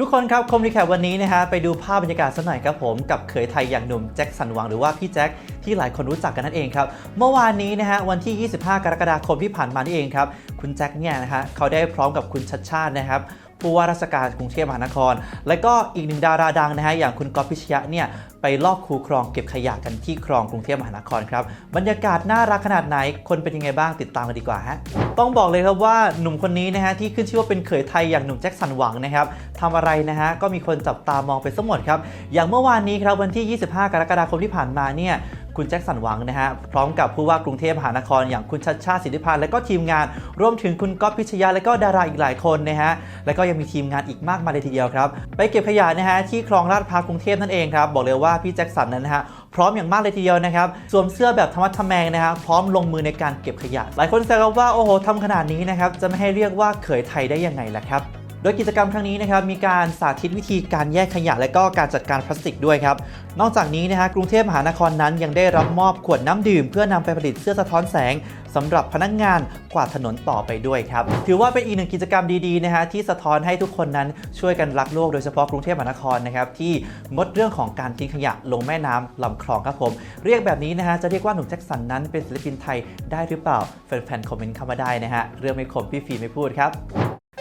ทุกคนครับคมรีแคปวันนี้นะฮะไปดูภาพบรรยากาศสักหน่อยครับผมกับเขยไทยอย่างหนุ่มแจ็คสันหวังหรือว่าพี่แจ็คที่หลายคนรู้จักกันนั่นเองครับ เมื่อวานนี้นะฮะวันที่ 25 กรกฎาคมที่ผ่านมานี่เองครับ คุณแจ็คเนี่ยนะฮะเขาได้พร้อมกับคุณชัดชาตินะครับ ผู้ว่าราชการกรุงเทพมหานคร และก็อีกหนึ่งดาราดังนะฮะอย่างคุณก๊อฟพิชยะเนี่ยไปลอบคูครองเก็บขยะกันที่คลองกรุงเทพมหานครครับบรรยากาศน่ารักขนาดไหนคนเป็นยังไงบ้างติดตามกันดีกว่าฮะต้องบอกเลยครับว่าหนุ่มคนนี้นะฮะที่ขึ้นชื่อว่าเป็นเขยไทยอย่างหนุ่มแจ็คสันหวังนะครับทำอะไรนะฮะก็มีคนจับตามองไปสมหมดครับอย่างเมื่อวานนี้ครับวันที่ 25 กรกฎาคมที่ผ่านมาเนี่ย คุณแจ็คสันหวังนะฮะพร้อมกับผู้ว่ากรุงเทพมหานครอย่างคุณชัดชาติสิทธิพันธ์และก็ทีมงาน รวมถึงคุณก๊อฟพิชยาและก็ดาราอีกหลายคนนะฮะแล้วก็ยังมีทีมงานอีกมากมายเลยทีเดียวครับ ไปเก็บขยะนะฮะที่คลองลาดพร้าวกรุงเทพนั่นเองครับบอกเลยว่าพี่แจ็คสันนั้นนะฮะพร้อมอย่างมากเลยทีเดียวนะครับสวมเสื้อแบบธรรมะทแมงนะฮะพร้อมลงมือในการเก็บขยะ หลายคนแซวว่าโอ้โหทำขนาดนี้นะครับจะไม่ให้เรียกว่าเขยไทยได้ยังไงล่ะครับ โดยกิจกรรมครั้งนี้นะครับมีการสาธิตวิธีการแยกขยะและก็การจัดการพลาสติกด้วยครับนอกจากนี้นะฮะกรุงเทพมหานครนั้นยังได้รับมอบขวดน้ำดื่ม เพื่อนำไปผลิตเสื้อสะท้อนแสงสำหรับพนักงานกวาดถนนต่อไปด้วยครับถือว่าเป็นอีกหนึ่งกิจกรรมดีๆนะฮะที่สะท้อนให้ทุกคนนั้นช่วยกันรักโลกโดยเฉพาะกรุงเทพมหานครนะครับที่งดเรื่องของการทิ้งขยะลงแม่น้ำลำคลองครับผม เรียกแบบนี้นะฮะจะเรียกว่าหนุ่มแจ็คสันนั้นเป็นศิลปินไทยได้หรือเปล่าแฟนๆคอมเมนต์เข้ามาได้นะฮะเรื่องไม่คมพี่ฟีไม่พูดครับ